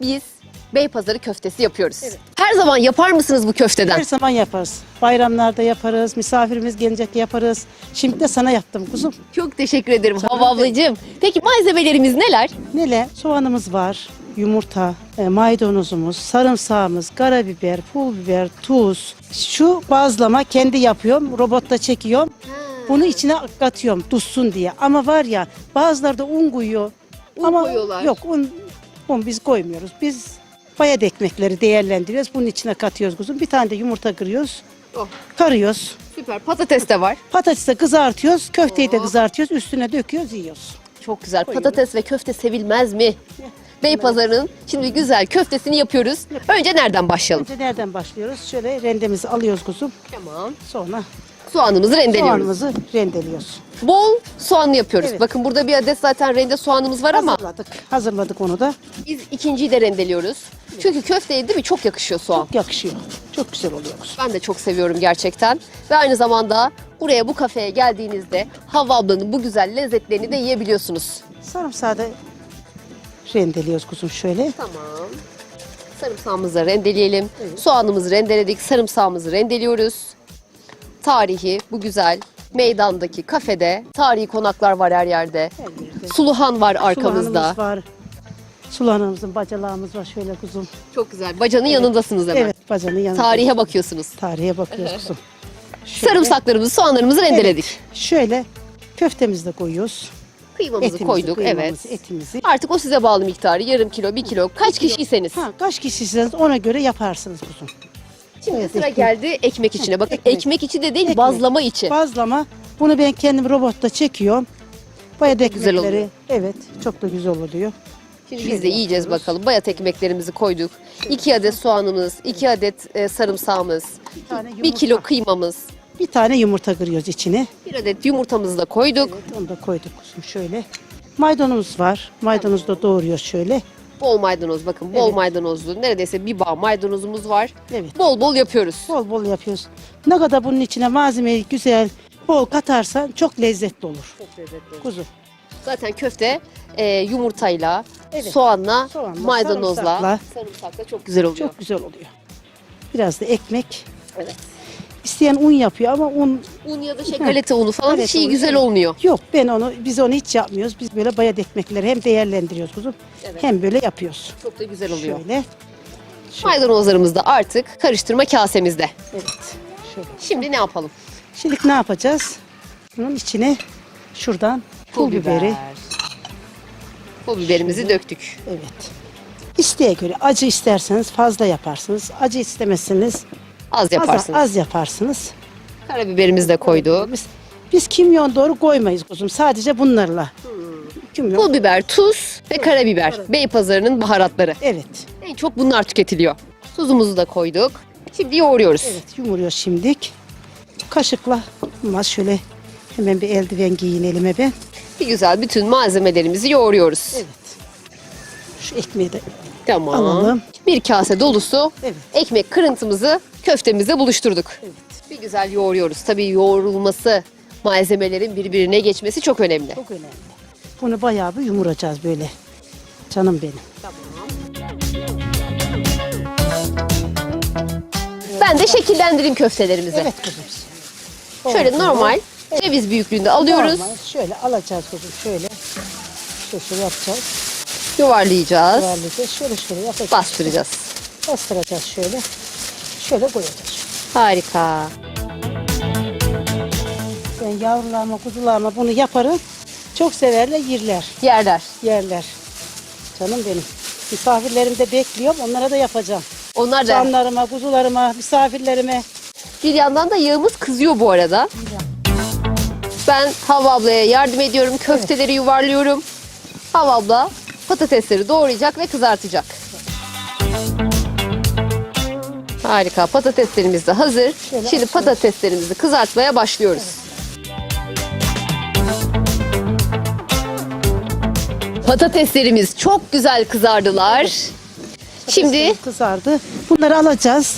biz Beypazarı köftesi yapıyoruz. Her zaman yapar mısınız bu köfteden? Her zaman yaparız. Bayramlarda yaparız, misafirimiz gelecek yaparız. Şimdi de sana yaptım kuzum. Çok teşekkür ederim Hava ablacığım. Peki malzemelerimiz neler? Nele? Soğanımız var, yumurta, e, maydanozumuz, sarımsağımız, karabiber, pul biber, tuz. Şu bazlama kendi yapıyorum, robotta çekiyorum. Bunu içine katıyorum tuzsun diye. Ama var ya bazıları da un koyuyor. Un Ama koyuyorlar. yok un, un biz koymuyoruz. Biz bayat ekmekleri değerlendiriyoruz. Bunun içine katıyoruz kuzum. Bir tane de yumurta kırıyoruz. Oh, Karıyoruz. süper. Patates de var. Patatesi de kızartıyoruz. Köfteyi de Oh. kızartıyoruz. Üstüne döküyoruz, yiyoruz. Çok güzel. Koyuyoruz. Patates ve köfte sevilmez mi? Beypazarı'nın şimdi güzel köftesini yapıyoruz. Önce nereden başlayalım? Önce nereden başlıyoruz? Şöyle rendemizi alıyoruz kuzum. Tamam. Sonra Soğanımızı rendeliyoruz. soğanımızı rendeliyoruz. Bol soğanlı yapıyoruz. Evet. Bakın burada bir adet zaten rende soğanımız var ama Hazırladık. Hazırladık onu da. biz ikinciyi de rendeliyoruz. Çünkü köfteye değil mi çok yakışıyor soğan. Çok yakışıyor. Çok güzel oluyor kuzum. Ben de çok seviyorum gerçekten. Ve aynı zamanda buraya bu kafeye geldiğinizde Havva ablanın bu güzel lezzetlerini de yiyebiliyorsunuz. Sarımsağı da rendeliyoruz kuzum şöyle. Tamam. Sarımsağımızı da rendeleyelim. Soğanımızı rendeledik. Sarımsağımızı rendeliyoruz. Tarihi bu güzel meydandaki kafede tarihi konaklar var her yerde. Her yerde. Suluhan var arkamızda. Sulahanımız var. Sulahanımızın bacalağımız var şöyle kuzum. Çok güzel. Bacanın yanındasınız hemen. Evet bacanın yanında. Tarihe bakıyorsunuz. Tarihe bakıyoruz kuzum. Şöyle, Sarımsaklarımızı, soğanlarımızı rendeledik. Şöyle köftemizi de koyuyoruz. Kıymamızı Etimizi, koyduk. kıymamızı, Evet. Etimizi. Artık o size bağlı miktarı. Yarım kilo, bir kilo. Kaç kişiyseniz. Ha, kaç kişisiniz ona göre yaparsınız kuzum. Şimdi sıra geldi ekmek içine. Bakın ekmek, içi de değil Ekmek. bazlama içi. Bazlama bunu ben kendim robotta çekiyorum. Bayat güzel ekmekleri. oluyor. Evet çok da güzel oluyor. Şimdi biz de yiyeceğiz bakalım. Bayat ekmeklerimizi koyduk. 2 adet soğanımız, 2 adet e, sarımsağımız, tane 1 yumurta. kilo kıymamız, Bir tane yumurta kırıyoruz içine. 1 adet yumurtamızı da koyduk. Evet onu da koyduk kuzum şöyle. Maydanozumuz var. Maydanozu da doğruyoruz şöyle. Bol maydanoz bakın bol Evet. maydanozlu. Neredeyse bir bağ maydanozumuz var. Evet. Bol bol yapıyoruz. Bol bol yapıyoruz. Ne kadar bunun içine malzemeyi güzel bol katarsan çok lezzetli olur. Çok lezzetli. Kuzu. Zaten köfte e, yumurtayla, Evet. soğanla, Soğanla, maydanozla, sarımsakla. sarımsakla çok güzel oluyor. Çok güzel oluyor. Biraz da ekmek. Evet. İsteyen un yapıyor ama un Un ya da galeta unu falan Galeta hiç iyi unu, güzel evet. olmuyor. yok. Ben onu biz onu hiç yapmıyoruz. Biz böyle bayat ekmekleri hem değerlendiriyoruz kuzum. Evet. Hem böyle yapıyoruz. Çok da güzel oluyor. Şöyle. Maydanozlarımız da artık karıştırma kasemizde. Evet. Şöyle. Şimdi ne yapalım? Şimdi ne yapacağız? Bunun içine şuradan pul, biberi. Pul biberimizi döktük. Evet. İsteğe göre acı isterseniz fazla yaparsınız. Acı istemezseniz Az az, yaparsınız. az yaparsınız. Karabiberimizi de koyduk. Biz, biz kimyon doğru koymayız kuzum. Sadece bunlarla. Kimyon. Pul biber, tuz ve karabiber. Beypazarı'nın baharatları. Evet. En çok bunlar tüketiliyor. Tuzumuzu da koyduk. Şimdi yoğuruyoruz. Evet yumuruyor şimdilik. Kaşıkla olmaz şöyle hemen bir eldiven giyin elime ben. Bir güzel bütün malzemelerimizi yoğuruyoruz. Evet. Şu ekmeği de Tamam. Alalım. Bir kase dolusu Evet. ekmek kırıntımızı köftemize buluşturduk. Bir güzel yoğuruyoruz. Tabii yoğrulması, malzemelerin birbirine geçmesi çok önemli. çok önemli. Bunu bayağı bir yumuracağız böyle. Canım benim. Ben de şekillendireyim köftelerimizi. Evet kuzum. Şöyle Oldu. normal ceviz büyüklüğünde alıyoruz, Normal. Şöyle alacağız kuzum şöyle. Şöyle şöyle yapacağız. yuvarlayacağız, Yuvarlayacağız. Şöyle şöyle yapacağız. bastıracağız. Bastıracağız şöyle. Şöyle koyacağız. Harika. Ben yavrularıma, kuzularıma bunu yaparım. Çok severler, yerler. Yerler. Yerler. Canım benim. Misafirlerim de bekliyorum. Onlara da yapacağım. Onlar da Canlarıma, kuzularıma, misafirlerime. bir yandan da yağımız kızıyor bu arada. Ben Havva ablaya yardım ediyorum. Köfteleri yuvarlıyorum. Havva abla patatesleri doğrayacak ve kızartacak. Harika. Patateslerimiz de hazır. Şöyle Şimdi açıyoruz. patateslerimizi kızartmaya başlıyoruz. Patateslerimiz çok güzel kızardılar. Şimdi kızardı. Bunları alacağız.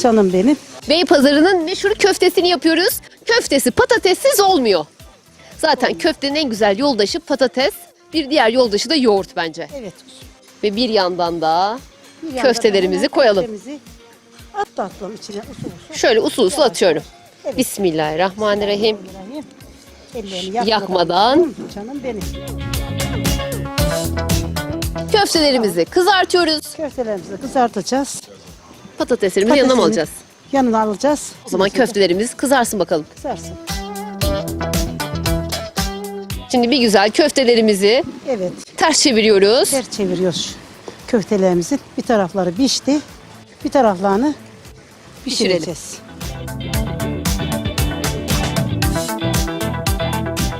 Canım benim. Beypazarı'nın meşhur köftesini yapıyoruz. Köftesi patatessiz olmuyor. Zaten köftenin en güzel yoldaşı patates. Bir diğer yoldaşı da yoğurt bence. Evet. Ve bir yandan da Bir yandan Köftelerimizi hemen koyalım. Köftemizi at atalım içine usul usul. şöyle usul usul atıyorum. Evet. Bismillahirrahmanirrahim. Ellerini Yakmadan. Hı, Canım benim. Köftelerimizi kızartıyoruz. Köftelerimizi kızartacağız. Patateslerimizi yanına mı Patatesini alacağız? Yanına alacağız. O zaman köftelerimiz kızarsın bakalım. Kızarsın. Şimdi bir güzel köftelerimizi Evet. ters çeviriyoruz. Ters çeviriyoruz köftelerimizin. Bir tarafları pişti. Bir taraflarını Pişirelim. pişireceğiz.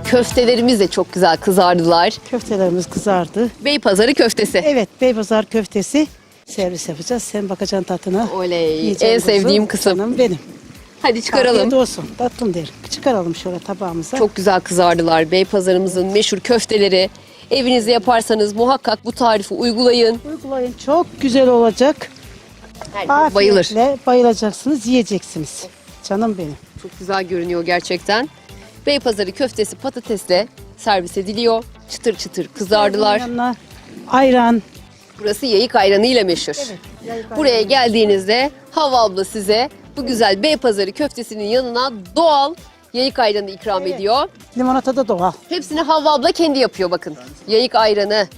Köftelerimiz de çok güzel kızardılar. Köftelerimiz kızardı. Beypazarı köftesi. Evet, Beybazar köftesi servis yapacağız. Sen bakacaksın tadına. Oley. Yiyeceksin En kuzum. sevdiğim kısım. Canım benim. Hadi çıkaralım. Afiyet olsun. Tatlım derim. Çıkaralım şöyle tabağımıza. Çok güzel kızardılar. Beypazarımızın meşhur köfteleri. Evinizde yaparsanız muhakkak bu tarifi uygulayın. Uygulayın. Çok güzel olacak. Herkes bayılır. Bayılacaksınız, yiyeceksiniz. Canım benim. Çok güzel görünüyor gerçekten. Beypazarı köftesi patatesle servis ediliyor. Çıtır çıtır kızardılar. Yanına ayran. Burası yayık ayranı ile meşhur. Buraya geldiğinizde Hava abla size bu güzel Beypazarı köftesinin yanına doğal yayık ayranı ikram ediyor. Limonata da doğal. Hepsini Havva abla kendi yapıyor bakın. Yayık ayranı,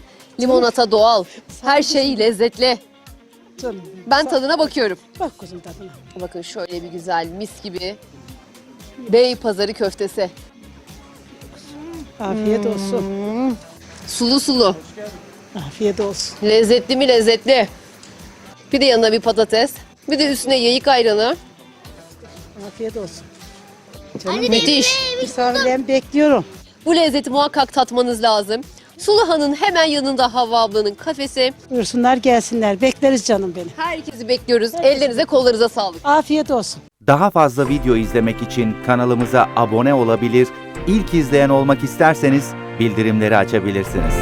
limonata doğal. Her şey lezzetli. Canım. Ben tadına bakıyorum. Bak kuzum tadına. Bakın şöyle bir güzel mis gibi Beypazarı köftesi. Afiyet Hmm. olsun. Sulu sulu. Afiyet olsun. Lezzetli mi lezzetli. Bir de yanına bir patates. Bir de üstüne yayık ayranı. Afiyet olsun. Canım Müthiş. misafirlerimi bekliyorum. Bu lezzeti muhakkak tatmanız lazım. Suluhan'ın hemen yanında Havva ablanın kafesi. Buyursunlar gelsinler. Bekleriz canım benim. Herkesi bekliyoruz. Ellerinize kollarınıza sağlık. Afiyet olsun. Daha fazla video izlemek için kanalımıza abone olabilir, ilk izleyen olmak isterseniz bildirimleri açabilirsiniz.